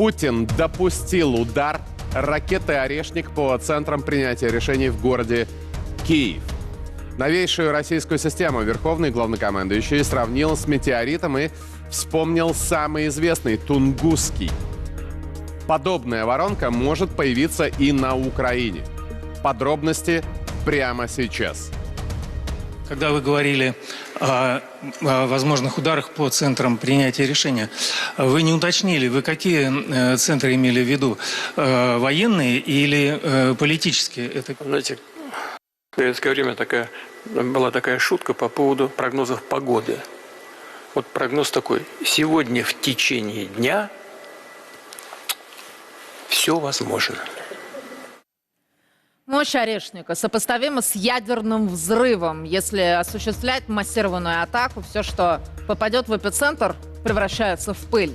Путин допустил удар ракеты «Орешник» по центрам принятия решений в городе Киев. Новейшую российскую систему верховный главнокомандующий сравнил с метеоритом и вспомнил самый известный – Тунгусский. Подобная воронка может появиться и на Украине. Подробности прямо сейчас. Когда вы говорили о, возможных ударах по центрам принятия решения, вы не уточнили, вы какие э, центры имели в виду? Э, военные или э, политические? Это Знаете, в советское время такая, была такая шутка по поводу прогнозов погоды. Вот прогноз такой. Сегодня в течение дня все возможно. Мощь орешника сопоставима с ядерным взрывом. Если осуществлять массированную атаку, все, что попадет в эпицентр, превращается в пыль.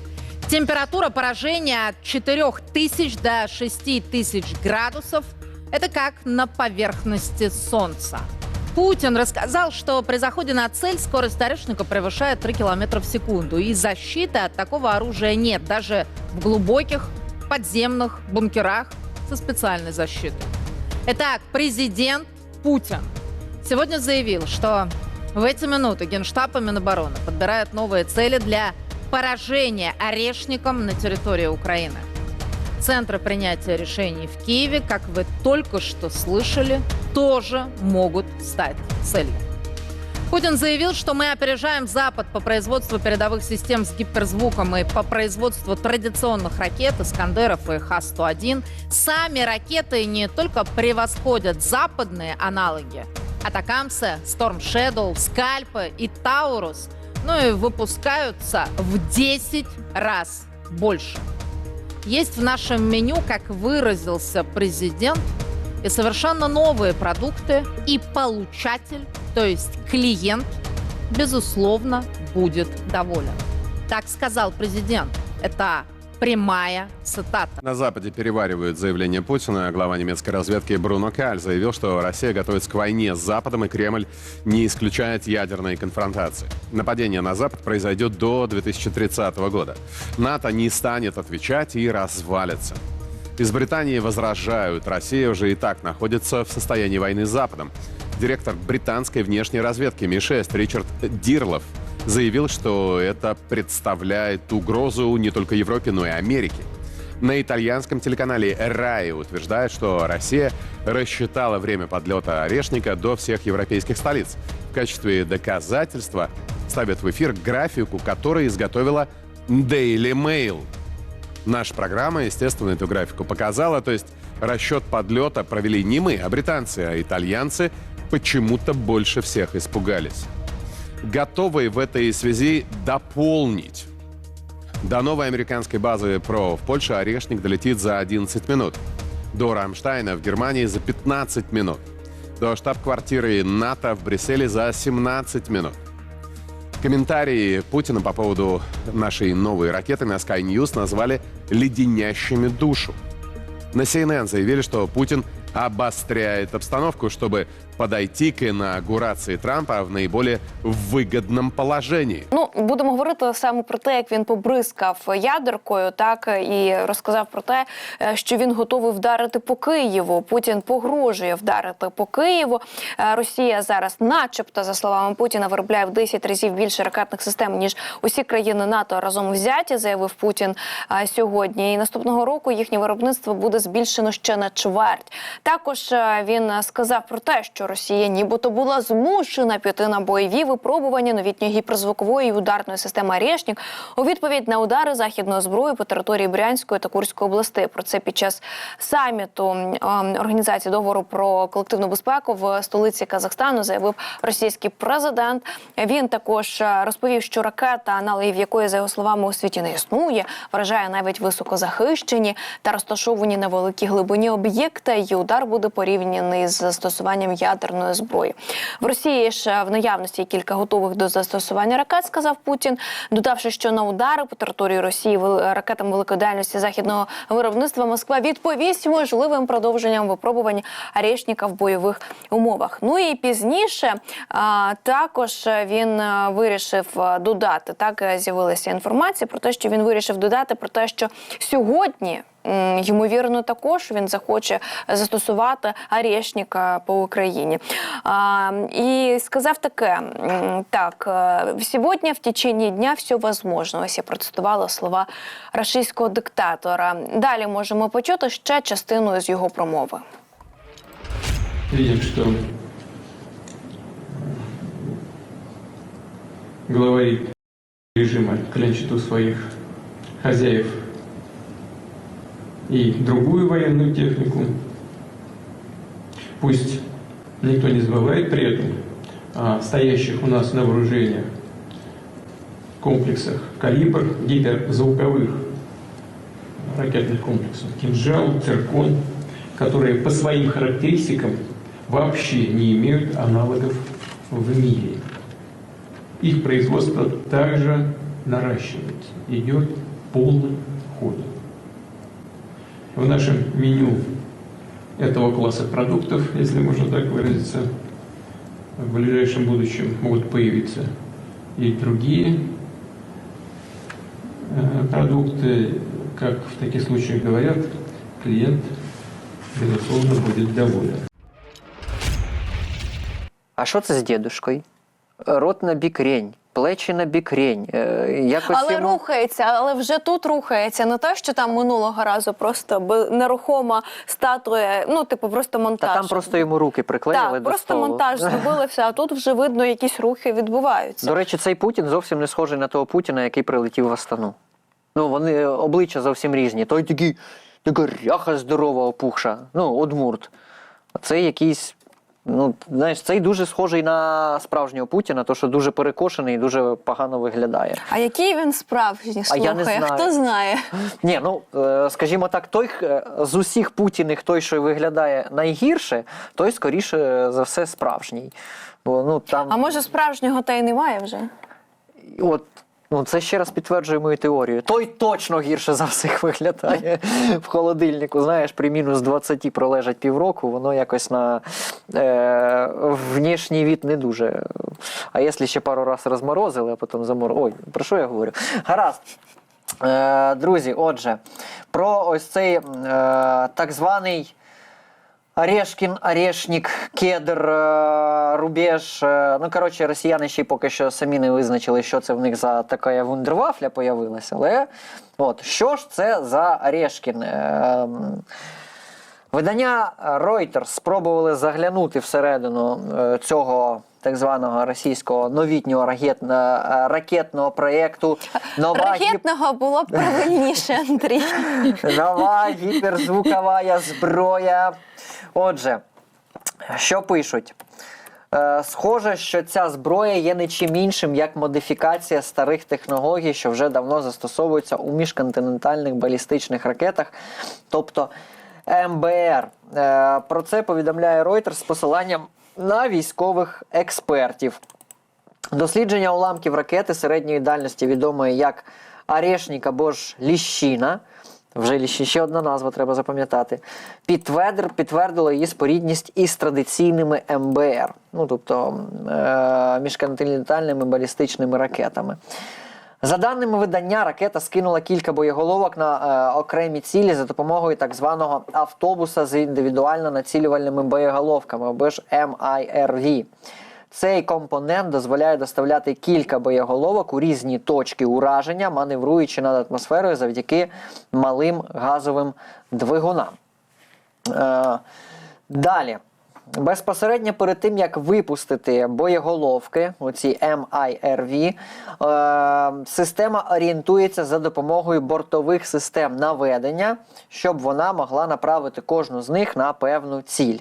Температура поражения от 4000 до 6000 градусов. Это как на поверхности Солнца. Путин рассказал, что при заходе на цель скорость орешника превышает 3 км в секунду. И защиты от такого оружия нет. Даже в глубоких подземных бункерах со специальной защитой. Итак, президент Путин сегодня заявил, что в эти минуты Генштаб и Минобороны подбирают новые цели для поражения орешником на территории Украины. Центры принятия решений в Киеве, как вы только что слышали, тоже могут стать целью. Путин заявил, что мы опережаем Запад по производству передовых систем с гиперзвуком и по производству традиционных ракет «Искандеров» и Х-101. Сами ракеты не только превосходят западные аналоги «Атакамсы», «Storm Shadow», «Скальпы» и «Таурус», ну и выпускаются в 10 раз больше. Есть в нашем меню, как выразился президент, и совершенно новые продукты, и получатель, то есть клиент, безусловно, будет доволен. Так сказал президент. Это прямая цитата. На Западе переваривают заявление Путина. Глава немецкой разведки Бруно Каль заявил, что Россия готовится к войне с Западом, и Кремль не исключает ядерной конфронтации. Нападение на Запад произойдет до 2030 года. НАТО не станет отвечать и развалится. Из Британии возражают. Россия уже и так находится в состоянии войны с Западом. Директор британской внешней разведки Ми-6 Ричард Дирлов заявил, что это представляет угрозу не только Европе, но и Америке. На итальянском телеканале «Рай» утверждает, что Россия рассчитала время подлета «Орешника» до всех европейских столиц. В качестве доказательства ставят в эфир графику, которую изготовила Daily Mail. Наша программа, естественно, эту графику показала. То есть расчет подлета провели не мы, а британцы, а итальянцы почему-то больше всех испугались. Готовы в этой связи дополнить. До новой американской базы ПРО в Польше «Орешник» долетит за 11 минут. До Рамштайна в Германии за 15 минут. До штаб-квартиры НАТО в Брюсселе за 17 минут. Комментарии Путина по поводу нашей новой ракеты на Sky News назвали «леденящими душу». На CNN заявили, что Путин обостряет обстановку, чтобы подойти к инаугурации Трампа в наиболее выгодном положении. Ну будемо говорити саме про те, як він побризкав ядеркою, так і розказав про те, що він готовий вдарити по Києву. Путін погрожує вдарити по Києву. Росія зараз, начебто, за словами Путіна, виробляє в 10 разів більше ракетних систем ніж усі країни НАТО разом взяті, заявив Путін сьогодні. І наступного року їхнє виробництво буде збільшено ще на чверть. Також е, він сказав про те, що Росія нібито була змушена піти на бойові випробування новітньої гіперзвукової і ударної системи «Орешник» у відповідь на удари західної зброї по території Брянської та Курської областей. Про це під час саміту ем, організації договору про колективну безпеку в столиці Казахстану заявив російський президент. Він також е, розповів, що ракета, аналогів якої за його словами у світі не існує, вражає навіть високозахищені та розташовані на великій глибині. Її удари удар буде порівняний з застосуванням ядерної зброї. В Росії ж в наявності кілька готових до застосування ракет, сказав Путін, додавши, що на удари по території Росії ракетами великої дальності західного виробництва Москва відповість можливим продовженням випробувань Арєшніка в бойових умовах. Ну і пізніше а, також він вирішив додати. Так е, з'явилася інформація про те, що він вирішив додати про те, що сьогодні. Ймовірно, також він захоче застосувати Арєшніка по Україні. А, і сказав таке: так, е, сьогодні в течение дня все возможно. Ось я процитувала слова рашистського диктатора. Далі можемо почути ще частину з його промови. видим, что главари режима клянчат у своих хозяев и другую военную технику. Пусть никто не забывает при этом о стоящих у нас на вооружениях комплексах «Калибр» гиперзвуковых ракетных комплексов «Кинжал», «Циркон», которые по своим характеристикам вообще не имеют аналогов в мире. Их производство также наращивается, идет полным ходом. В нашем меню этого класса продуктов, если можно так выразиться, в ближайшем будущем могут появиться и другие э, продукты. Как в таких случаях говорят, клиент, безусловно, будет доволен. А що це з дідушкою? Рот на бік рень, плечі на бік рень. Е, Якось Але йому... рухається, але вже тут рухається. Не те, що там минулого разу просто нерухома статуя, ну типу просто монтаж. Та там просто йому руки приклеїли так, до просто столу. монтаж зробили все, а тут вже видно, якісь рухи відбуваються. До речі, цей Путін зовсім не схожий на того Путіна, який прилетів в Астану. Ну, вони обличчя зовсім різні. Той такий, така ряха здорова, опухша, ну, одмурт. А цей якийсь. Ну, знаєш, цей дуже схожий на справжнього Путіна, то що дуже перекошений і дуже погано виглядає. А який він справжній А я не знаю. Хто знає? Ні, ну е, скажімо так, той е, з усіх путіних, той, що виглядає найгірше, той скоріше за все справжній. Бо ну там А може справжнього та й немає вже? от. Ну, це ще раз підтверджує мою теорію. Той точно гірше за всіх виглядає в холодильнику. Знаєш, при мінус 20 пролежать півроку, воно якось на е, внішній від не дуже. А якщо ще пару разів розморозили, а потім заморозили. Ой, про що я говорю? Гаразд. Е, друзі, отже, про ось цей е, так званий. Орешкін, Орешник, Кедр, е, Рубеж. е, Ну, коротше, росіяни ще поки що самі не визначили, що це в них за така вундервафля появилася. Але от, що ж це за Орешкін? Е, Видання Reuters спробували заглянути всередину цього так званого російського новітнього ракетно- е, ракетного проєкту. Нова гіп- Ракетного було б правильніше, Андрій. Нова гіперзвукова зброя. Отже, що пишуть? Е, Схоже, що ця зброя є не чим іншим, як модифікація старих технологій, що вже давно застосовуються у міжконтинентальних балістичних ракетах, тобто МБР. Е, Про це повідомляє Reuters з посиланням на військових експертів. Дослідження уламків ракети середньої дальності відомої як Арешнік або ж Ліщина. Вже ліщі- ще одна назва треба запам'ятати. Підтвердив, підтвердило її спорідність із традиційними МБР, ну тобто е- міжконтинентальними балістичними ракетами. За даними видання, ракета скинула кілька боєголовок на е, окремі цілі за допомогою так званого автобуса з індивідуально націлювальними боєголовками або ж MIRV. Цей компонент дозволяє доставляти кілька боєголовок у різні точки ураження, маневруючи над атмосферою завдяки малим газовим двигунам. Е, далі. Безпосередньо перед тим, як випустити боєголовки, оці MIRV, е, система орієнтується за допомогою бортових систем наведення, щоб вона могла направити кожну з них на певну ціль.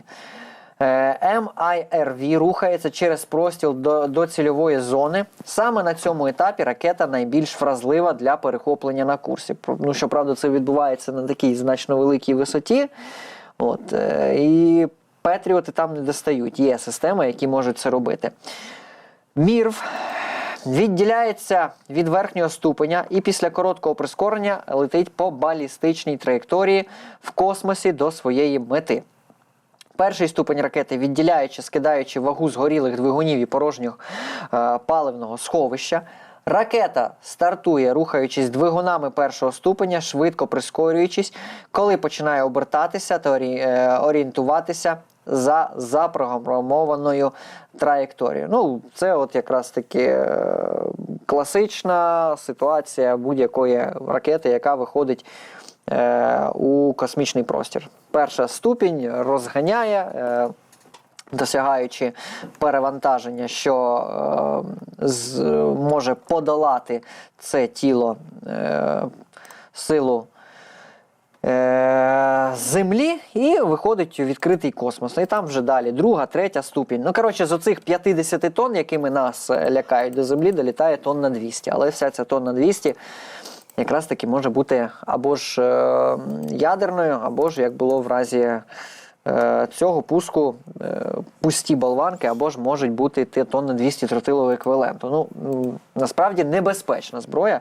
Е, MIRV рухається через простіл до, до цільової зони. Саме на цьому етапі ракета найбільш вразлива для перехоплення на курсі. Ну, щоправда, це відбувається на такій значно великій висоті. От, е, і Петріоти там не достають. Є системи, які можуть це робити. Мірв відділяється від верхнього ступеня і після короткого прискорення летить по балістичній траєкторії в космосі до своєї мети. Перший ступень ракети, відділяючи, скидаючи вагу згорілих двигунів і порожнього е, паливного сховища. Ракета стартує, рухаючись двигунами першого ступеня, швидко прискорюючись, коли починає обертатися та е, орієнтуватися за запрограмованою траєкторією. Ну, це от якраз таки е, класична ситуація будь-якої ракети, яка виходить е, у космічний простір. Перша ступінь розганяє. Е, Досягаючи перевантаження, що може подолати це тіло силу Землі і виходить у відкритий космос. І там вже далі друга, третя ступінь. Ну, коротше, з оцих 50 тонн, якими нас е, лякають до землі, долітає тонна 200. Але вся ця тонна 200 якраз таки може бути або ж е, ядерною, або ж як було в разі. е, Цього пуску е, пусті болванки або ж можуть бути ті тонни 200 тротилового еквіваленту. Ну насправді небезпечна зброя.